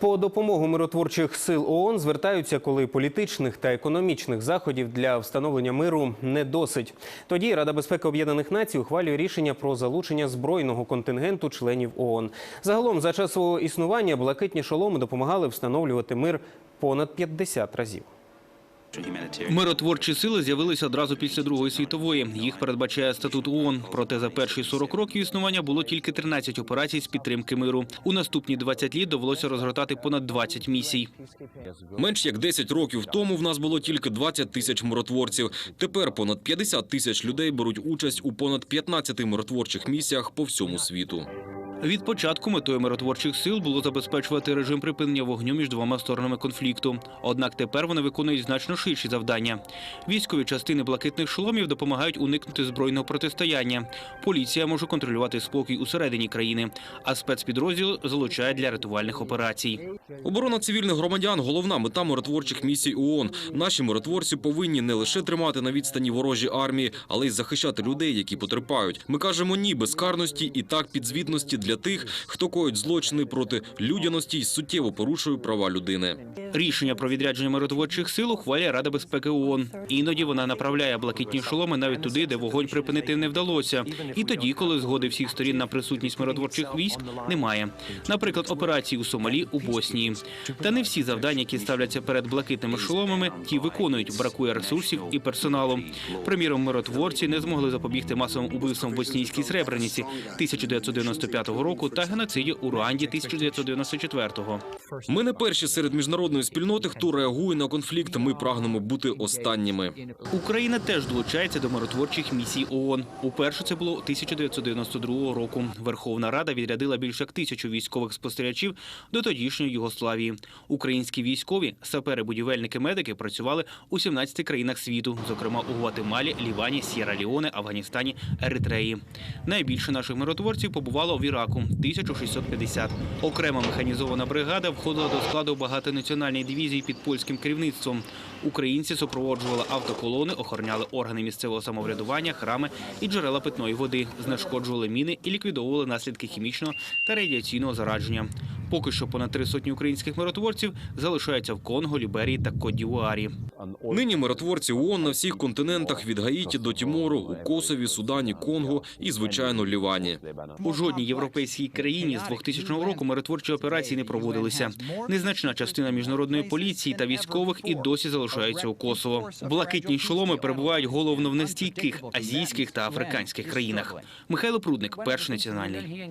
По допомогу миротворчих сил ООН звертаються, коли політичних та економічних заходів для встановлення миру не досить. Тоді Рада безпеки Об'єднаних Націй ухвалює рішення про залучення збройного контингенту членів ООН. Загалом за час свого існування блакитні шоломи допомагали встановлювати мир понад 50 разів. Миротворчі сили з'явилися одразу після Другої світової. Їх передбачає статут ООН. Проте за перші 40 років існування було тільки 13 операцій з підтримки миру. У наступні 20 літ довелося розгортати понад 20 місій. Менш як 10 років тому в нас було тільки 20 тисяч миротворців. Тепер понад 50 тисяч людей беруть участь у понад 15 миротворчих місіях по всьому світу. Від початку метою миротворчих сил було забезпечувати режим припинення вогню між двома сторонами конфлікту. Однак тепер вони виконують значно ширші завдання. Військові частини блакитних шоломів допомагають уникнути збройного протистояння. Поліція може контролювати спокій усередині країни, а спецпідрозділ залучає для рятувальних операцій. Оборона цивільних громадян головна мета миротворчих місій ООН. Наші миротворці повинні не лише тримати на відстані ворожі армії, але й захищати людей, які потерпають. Ми кажемо ні безкарності і так підзвітності для тих, хто коїть злочини проти людяності і суттєво порушує права людини. Рішення про відрядження миротворчих сил ухвалює Рада безпеки ООН. Іноді вона направляє блакитні шоломи навіть туди, де вогонь припинити не вдалося. І тоді, коли згоди всіх сторін на присутність миротворчих військ немає. Наприклад, операції у Сомалі у Боснії. Та не всі завдання, які ставляться перед блакитними шоломами, ті виконують. Бракує ресурсів і персоналу. Приміром, миротворці не змогли запобігти масовим убивствам в боснійській Сребрениці 1995 року та геноциді у Руанді 1994-го. Ми не перші серед міжнародної спільноти, хто реагує на конфлікт. Ми прагнемо бути останніми. Україна теж долучається до миротворчих місій ООН. Уперше це було 1992 року. Верховна Рада відрядила більше як тисячу військових спостерігачів до тодішньої Югославії. Українські військові, сапери, будівельники, медики працювали у 17 країнах світу, зокрема у Гватемалі, Лівані, Сєра Ліоне, Афганістані, Еритреї. Найбільше наших миротворців побувало в Іраку 1650. Окрема механізована бригада входила до складу багатонаціональної дивізії під польським керівництвом. Українці супроводжували автоколони, охороняли органи місцевого самоврядування, храми і джерела питної води, знешкоджували міни і ліквідовували наслідки хімічного та радіаційного зарадження. Поки що понад три сотні українських миротворців залишаються в Конго, Ліберії та Кодівуарі. Нині миротворці ООН на всіх континентах від Гаїті до Тімору, у Косові, Судані, Конго і, звичайно, Лівані. У жодній європейській країні з 2000 року миротворчі операції не проводилися. Незначна частина міжнародної поліції та військових і досі залишаються у Косово. Блакитні шоломи перебувають головно в нестійких азійських та африканських країнах. Михайло Прудник, перший національний.